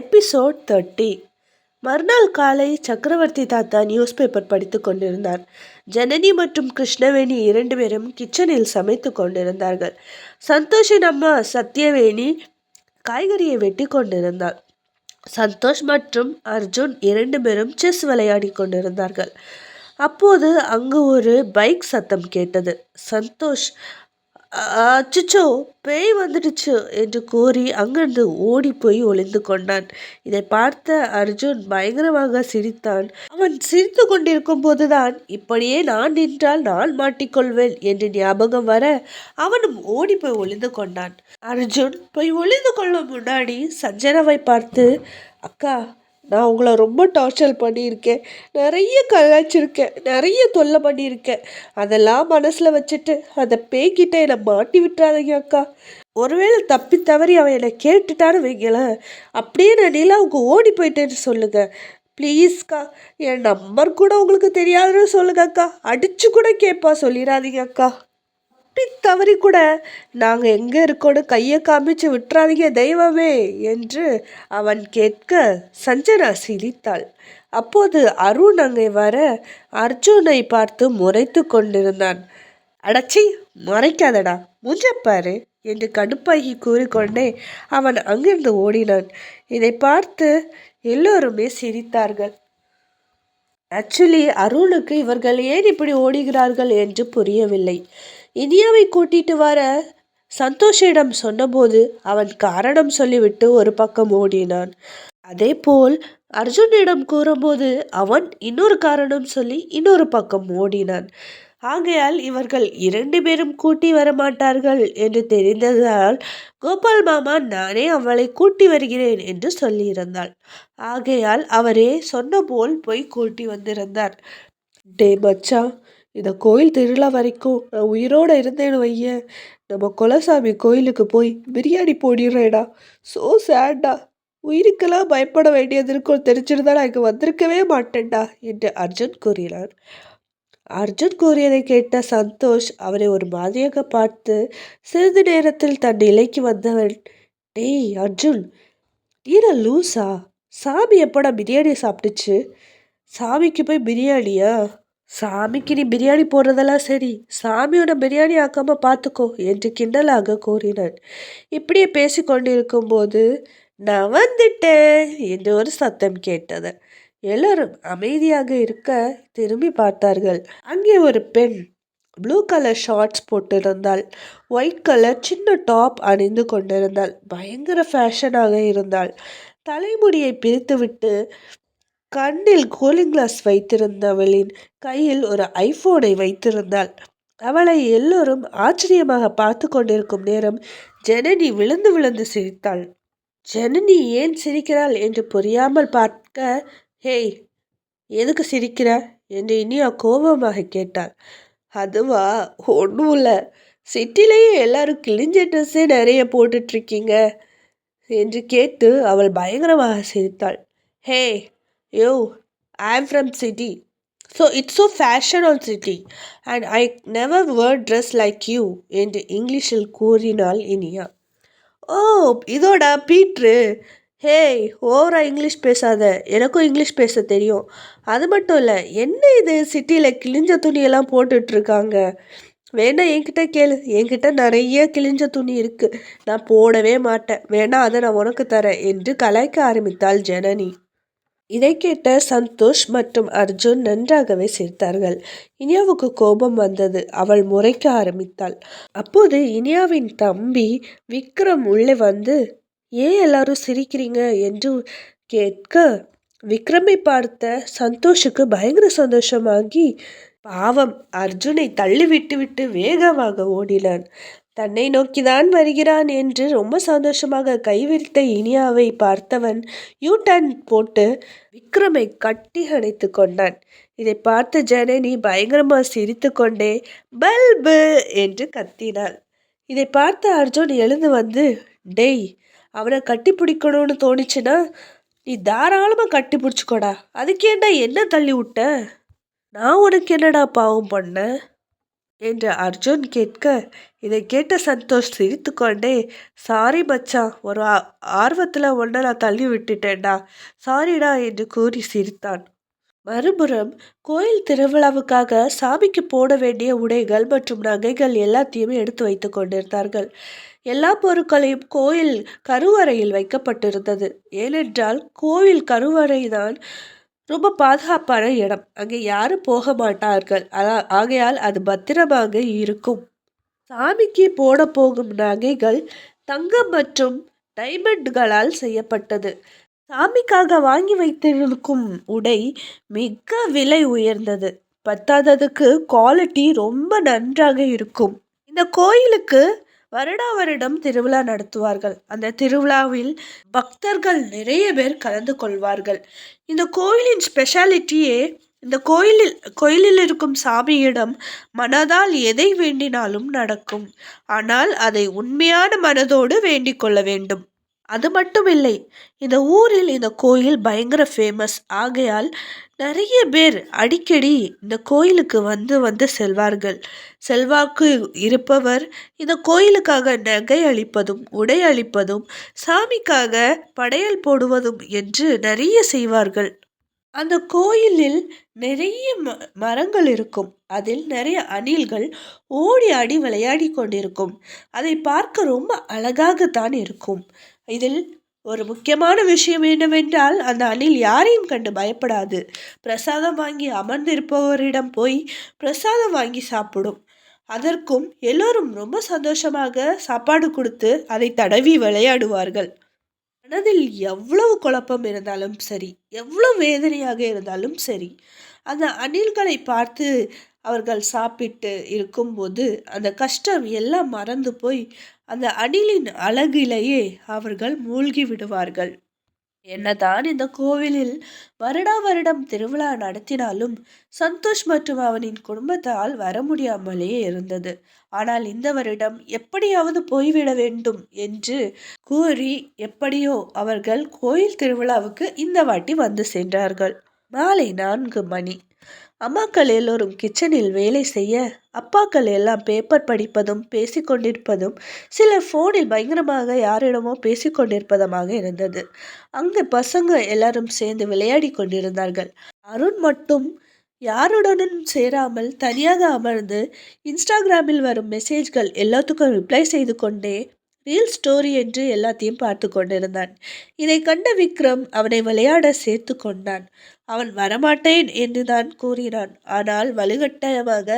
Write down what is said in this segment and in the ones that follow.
Episode thirty. மறுநாள் காலை சக்கரவர்த்தி தாத்தா நியூஸ் பேப்பர் படித்து கொண்டிருந்தார். ஜனனி மற்றும் கிருஷ்ணவேணி இரண்டு பேரும் கிச்சனில் சமைத்து கொண்டிருந்தார்கள். சந்தோஷின் அம்மா சத்யவேணி காய்கறியை வெட்டி கொண்டிருந்தார் சந்தோஷ் மற்றும் அர்ஜுன் இரண்டு பேரும் செஸ் விளையாடி கொண்டிருந்தார்கள். அப்போது அங்கு ஒரு பைக் சத்தம் கேட்டது. சந்தோஷ் அச்சச்சோ பேய் வந்துடுச்சு என்று கூறி அங்கிருந்து ஓடி போய் ஒளிந்து கொண்டான். இதை பார்த்த அர்ஜுன் பயங்கரமாக சிரித்தான். அவன் சிரித்து கொண்டிருக்கும் போதுதான் இப்படியே நான் நின்றால் நான் மாட்டிக்கொள்வேன் என்று ஞாபகம் வர அவனும் ஓடி போய் ஒளிந்து கொண்டான். அர்ஜுன் போய் ஒளிந்து கொள்ளும் முன்னாடி சஞ்சனாவை பார்த்து அக்கா நான் உங்களை ரொம்ப டார்ச்சர் பண்ணியிருக்கேன். நிறைய கலாய்ச்சிருக்கேன். நிறைய தொல்லை பண்ணியிருக்கேன். அதெல்லாம் மனசில் வச்சுட்டு அந்த பேய்கிட்ட என்னை மாட்டி விட்டுறாதீங்க அக்கா. ஒருவேளை தப்பி தவறி அவன் என்னை கேட்டுட்டான்னு வைங்களேன். அப்படியே நான் அவங்க ஓடி போயிட்டேன்னு சொல்லுங்கள் ப்ளீஸ்க்கா என் நம்பர் கூட உங்களுக்கு தெரியாதுன்னு சொல்லுங்கக்கா அடிச்சு கூட கேட்பா சொல்லிடாதீங்க அக்கா. தப்பி தவறி கூட நாங்கள் எங்கே இருக்கோன்னு கையை காமிச்சு விட்டுறாதீங்க தெய்வமே என்று அவன் கேட்க சஞ்சனா சிரித்தாள். அப்போது அருண் அங்கே வர அர்ஜுனை பார்த்து முறைத்து கொண்டிருந்தான். அடச்சி மறைக்காதடா முஞ்சப்பாரு என்று கடுப்பாகி கூறிக்கொண்டே அவன் அங்கிருந்து ஓடினான். இதை பார்த்து எல்லோருமே சிரித்தார்கள். ஆக்சுவலி அருணுக்கு இவர்கள் ஏன் இப்படி ஓடுகிறார்கள் என்று புரியவில்லை. இனியாவை கூட்டிட்டு வர சந்தோஷிடம் சொன்னபோது அவன் காரணம் சொல்லிவிட்டு ஒரு பக்கம் ஓடினான். அதே போல் அர்ஜுனிடம் கூறும்போது அவன் இன்னொரு காரணம் சொல்லி இன்னொரு பக்கம் ஓடினான். ஆகையால் இவர்கள் இரண்டு பேரும் கூட்டி வரமாட்டார்கள் என்று தெரிந்ததால் கோபால் மாமா நானே அவளை கூட்டி வருகிறேன் என்று சொல்லியிருந்தாள். ஆகையால் அவரே சொன்ன போல் போய் கூட்டி வந்திருந்தார். டே மச்சா இந்த கோயில் திருவிழா வரைக்கும் நான் உயிரோடு இருந்தேன்னு வையேன். நம்ம குலசாமி கோயிலுக்கு போய் பிரியாணி போடிடுறேடா ஸோ சேட்டா உயிருக்கெல்லாம் பயப்பட வேண்டியது இருக்கும். தெரிஞ்சிருந்தா நான் இங்கே வந்திருக்கவே மாட்டேன்டா என்று அர்ஜுன் கூறினார். அர்ஜுன் கூறியதை கேட்ட சந்தோஷ் அவரை ஒரு மாதிரியாக பார்த்து சிறிது நேரத்தில் தன் நிலைக்கு வந்தவன் டேய் அர்ஜுன் நீரா லூசா? சாமி எப்படா பிரியாணி சாப்பிட்டுச்சு? சாமிக்கு போய் பிரியாணியா? சாமிக்கு நீ பிரியாணி போடுறதெல்லாம் சரி சாமியோட பிரியாணி ஆக்காம பார்த்துக்கோ என்று கிண்டலாக கூறினான் இப்படியே பேசி கொண்டிருக்கும்போது நான் வந்துட்டேன் என்று ஒரு சத்தம் கேட்டது. எல்லாரும் அமைதியாக இருக்க திரும்பி பார்த்தார்கள். அங்கே ஒரு பெண் ப்ளூ கலர் ஷார்ட்ஸ் போட்டிருந்தாள். ஒயிட் கலர் சின்ன டாப் அணிந்து கொண்டிருந்தாள். பயங்கர ஃபேஷனாக இருந்தாள். தலைமுடியை பிரித்துவிட்டு கண்ணில் கூலிங் கிளாஸ் வைத்திருந்தவளின் கையில் ஒரு ஐஃபோனை வைத்திருந்தாள். அவளை எல்லோரும் ஆச்சரியமாக பார்த்து கொண்டிருக்கும் நேரம் ஜனனி விழுந்து விழுந்து சிரித்தாள். ஜனனி ஏன் சிரிக்கிறாள் என்று புரியாமல் பார்க்க? ஹேய் எதுக்கு சிரிக்கிற? என்று இனியா கோபமாக கேட்டாள். அதுவா ஒன்றும் இல்லை. சிட்டிலேயே எல்லாரும் கிழிஞ்ச ட்ரெஸ்ஸே நிறைய போட்டுட்ருக்கீங்க என்று கேட்டு அவள் பயங்கரமாக சிரித்தாள். Hey yo I am from city so it's so fashion on city and I never wore dress like you என்று இங்கிலீஷில் கூறினாள் இனியா ஓ இதோட பீட்ரு ஹேய் ஓவரா இங்கிலீஷ் பேசாத எனக்கும் இங்கிலீஷ் பேச தெரியும் அது மட்டும் இல்லை என்ன இது சிட்டியில் கிழிஞ்ச துணியெல்லாம் போட்டுட்ருக்காங்க வேணா என்கிட்ட கேளு என்கிட்ட நிறைய கிழிஞ்ச துணி இருக்குது நான் போடவே மாட்டேன் வேணா அதை நான் உனக்கு தரேன் என்று கலாய்க்க ஆரம்பித்தாள் ஜனனி இதை கேட்ட சந்தோஷ் மற்றும் அர்ஜுன் நன்றாகவே சிரித்தார்கள். இனியாவுக்கு கோபம் வந்தது. அவள் முறைக்க ஆரம்பித்தாள். அப்போது இனியாவின் தம்பி விக்ரம் உள்ளே வந்து ஏன் எல்லாரும் சிரிக்கிறீங்க? என்று கேட்க விக்ரமை பார்த்த சந்தோஷுக்கு பயங்கர சந்தோஷமாகி பாவம் அர்ஜுனை தள்ளி விட்டு விட்டு வேகமாக ஓடினான். தன்னை நோக்கிதான் வருகிறான் என்று ரொம்ப சந்தோஷமாக கைவிரித்த இனியாவை பார்த்தவன் யூ டர்ன் போட்டு விக்ரமை கட்டி அணைத்து கொண்டான். இதை பார்த்த ஜனனி பயங்கரமாக சிரித்து கொண்டே பல்பு! என்று கத்தினாள். இதை பார்த்த அர்ஜுன் எழுந்து வந்து டேய் அவனை கட்டி பிடிக்கணும்னு தோணுச்சுன்னா நீ தாராளமாக கட்டி பிடிச்சிக்கோடா. அதுக்கேண்டா என்ன தள்ளி விட்ட? நான் உனக்கு என்னடா பாவம் பண்ணேன் என்று அர்ஜுன் கேட்க இதை கேட்ட சந்தோஷ் சிரித்துக்கொண்டே சாரி மச்சான் ஒரு ஆர்வத்தில் ஒன்றை நான் தள்ளி விட்டுட்டேன்டா சாரிடா என்று கூறி சிரித்தான். மறுபுறம் கோயில் திருவிழாவுக்காக சாமிக்கு போட வேண்டிய உடைகள் மற்றும் நகைகள் எல்லாத்தையுமே எடுத்து வைத்து கொண்டிருந்தார்கள். எல்லா பொருட்களையும் கோயில் கருவறையில் வைக்கப்பட்டிருந்தது. ஏனென்றால் கோயில் கருவறை தான் ரொம்ப பாதுகாப்பான இடம். அங்கே யாரும் போக மாட்டார்கள். அதா- ஆகையால் அது பத்திரமாக இருக்கும். சாமிக்கு போட போகும் நகைகள் தங்கம் மற்றும் டைமண்ட்களால் செய்யப்பட்டது. சாமிக்காக வாங்கி வைத்திருக்கும் உடை மிக விலை உயர்ந்தது. பத்தாததுக்கு குவாலிட்டி ரொம்ப நன்றாக இருக்கும். இந்த கோயிலுக்கு வருடா வருடம் திருவிழா நடத்துவார்கள். அந்த திருவிழாவில் பக்தர்கள் நிறைய பேர் கலந்து கொள்வார்கள். இந்த கோயிலின் ஸ்பெஷாலிட்டியே இந்த கோயிலில் கோயிலில் இருக்கும் சாமியிடம் மனதால் எதை வேண்டினாலும் நடக்கும். ஆனால் அதை உண்மையான மனதோடு வேண்டிக் கொள்ள வேண்டும். அது மட்டும் இல்லை இந்த ஊரில் இந்த கோயில் பயங்கர ஃபேமஸ் ஆகையால் நிறைய பேர் அடிக்கடி இந்த கோயிலுக்கு வந்து வந்து செல்வார்கள். செல்வாக்கு இருப்பவர் இந்த கோயிலுக்காக நகை அளிப்பதும் உடை அளிப்பதும் சாமிக்காக படையல் போடுவதும் என்று நிறைய செய்வார்கள். அந்த கோயிலில் நிறைய ம மரங்கள் இருக்கும். அதில் நிறைய அணில்கள் ஓடி ஆடி விளையாடி கொண்டிருக்கும். அதை பார்க்க ரொம்ப அழகாகத்தான் இருக்கும். இதில் ஒரு முக்கியமான விஷயம் என்னவென்றால் அந்த அணில் யாரையும் கண்டு பயப்படாது. பிரசாதம் வாங்கி அமர்ந்திருப்பவரிடம் போய் பிரசாதம் வாங்கி சாப்பிடும். அதற்கும் எல்லோரும் ரொம்ப சந்தோஷமாக சாப்பாடு கொடுத்து அதை தடவி விளையாடுவார்கள். மனதில் எவ்வளவு குழப்பம் இருந்தாலும் சரி எவ்வளவு வேதனையாக இருந்தாலும் சரி அந்த அணில்களை பார்த்து அவர்கள் சாப்பிட்டு இருக்கும்போது அந்த கஷ்டம் எல்லாம் மறந்து போய் அந்த அணிலின் அழகிலேயே அவர்கள் மூழ்கி விடுவார்கள். என்னதான் இந்த கோவிலில் வருடா வருடம் திருவிழா நடத்தினாலும் சந்தோஷ் மற்றும் அவனின் குடும்பத்தால் வர முடியாமலே இருந்தது. ஆனால் இந்த வருடம் எப்படியாவது போய்விட வேண்டும் என்று கூறி எப்படியோ அவர்கள் கோயில் திருவிழாவுக்கு இந்த வாட்டி வந்து சென்றார்கள். மாலை நான்கு மணி. அம்மாக்கள் எல்லோரும் கிச்சனில் வேலை செய்ய அப்பாக்கள் எல்லாம் பேப்பர் படிப்பதும் பேசிக்கொண்டிருப்பதும் சிலர் ஃபோனில் பயங்கரமாக யாரிடமோ பேசிக்கொண்டிருப்பதுமாக இருந்தது. அங்கு பசங்க எல்லாரும் சேர்ந்து விளையாடி கொண்டிருந்தார்கள். அருண் மட்டும் யாருடனும் சேராமல் தனியாக அமர்ந்து இன்ஸ்டாகிராமில் வரும் மெசேஜ்கள் எல்லாத்துக்கும் ரிப்ளை செய்து கொண்டே ரியல் ஸ்டோரி என்று எல்லாத்தையும் பார்த்து கொண்டிருந்தான். இதை கண்ட விக்ரம் அவனை விளையாட சேர்த்து கொண்டான். அவன் வரமாட்டேன் என்று தான் கூறினான். ஆனால் வலுக்கட்டாயமாக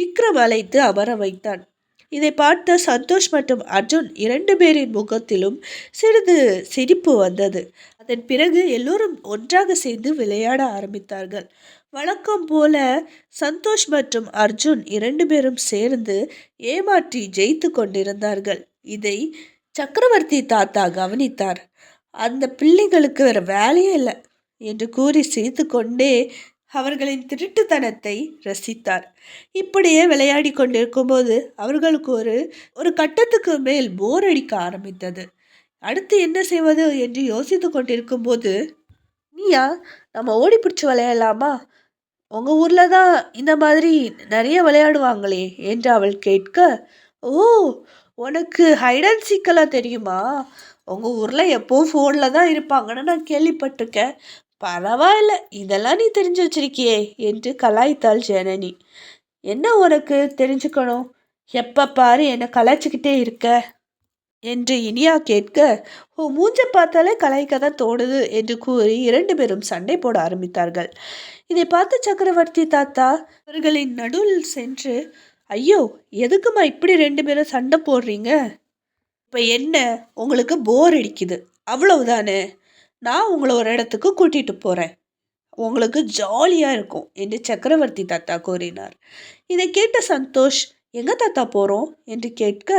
விக்ரம் அழைத்து அமர வைத்தான். இதை பார்த்த சந்தோஷ் மற்றும் அர்ஜுன் இரண்டு பேரின் முகத்திலும் சிறிது சிரிப்பு வந்தது. அதன் பிறகு எல்லோரும் ஒன்றாக சேர்ந்து விளையாட ஆரம்பித்தார்கள். வழக்கம் போல சந்தோஷ் மற்றும் அர்ஜுன் இரண்டு பேரும் சேர்ந்து ஏமாற்றி ஜெயித்து கொண்டிருந்தார்கள். இதை சக்கரவர்த்தி தாத்தா கவனித்தார். அந்த பிள்ளைகளுக்கு வேற வேலையே இல்லை என்று கூறி சிரித்து கொண்டே அவர்களின் திருட்டுத்தனத்தை ரசித்தார். இப்படியே விளையாடி கொண்டிருக்கும்போது அவர்களுக்கு ஒரு ஒரு கட்டத்துக்கு மேல் போர் அடிக்க ஆரம்பித்தது. அடுத்து என்ன செய்வது என்று யோசித்து கொண்டிருக்கும்போது நீயா நம்ம ஓடி பிடிச்சி விளையாடலாமா? உங்கள் ஊரில் தான் இந்த மாதிரி நிறைய விளையாடுவாங்களே என்று அவள் கேட்க ஓ உனக்கு ஹைடன் சீக்கெல்லாம் தெரியுமா? உங்கள் ஊரில் எப்போவும் ஃபோனில் தான் இருப்பாங்கன்னு நான் கேள்விப்பட்டிருக்கேன். பரவாயில்ல இதெல்லாம் நீ தெரிஞ்சு வச்சிருக்கியே என்று கலாய்த்தாள் ஜனனி. என்ன உனக்கு தெரிஞ்சுக்கணும்? எப்போ பாரு என்னை கலாய்ச்சிக்கிட்டே இருக்க என்று இனியா கேட்க ஓ மூஞ்ச பார்த்தாலே கலாய்க்க தான் தோணுது என்று கூறி இரண்டு பேரும் சண்டை போட ஆரம்பித்தார்கள். இதை பார்த்த சக்கரவர்த்தி தாத்தா அவர்களின் நடுவில் சென்று ஐயோ எதுக்குமா இப்படி ரெண்டு பேரும் சண்டை போடுறீங்க? இப்போ என்ன? உங்களுக்கு போர் அடிக்குது. அவ்வளவுதானே? நான் உங்களை ஒரு இடத்துக்கு கூட்டிகிட்டு போகிறேன் உங்களுக்கு ஜாலியாக இருக்கும் என்று சக்கரவர்த்தி தாத்தா கூறினார். இதை கேட்ட சந்தோஷ் எங்கே தாத்தா போகிறோம் என்று கேட்க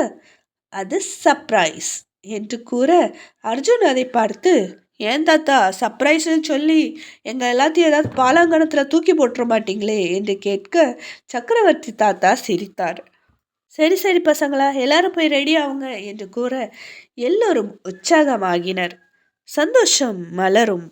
அது சர்ப்ரைஸ் என்று கூற அர்ஜுன் அதை பார்த்து ஏன் தாத்தா? சர்ப்ரைஸ்னு சொல்லி எங்கள் எல்லாத்தையும் ஏதாவது பாலாங்கணத்தில் தூக்கி போட்டுற மாட்டீங்களே என்று கேட்க சக்கரவர்த்தி தாத்தா சிரித்தார். சரி சரி பசங்களா எல்லாரும் போய் ரெடி ஆகுங்க என்று கூற எல்லோரும் உற்சாகமாகினர். சந்தோஷம் மலரும்.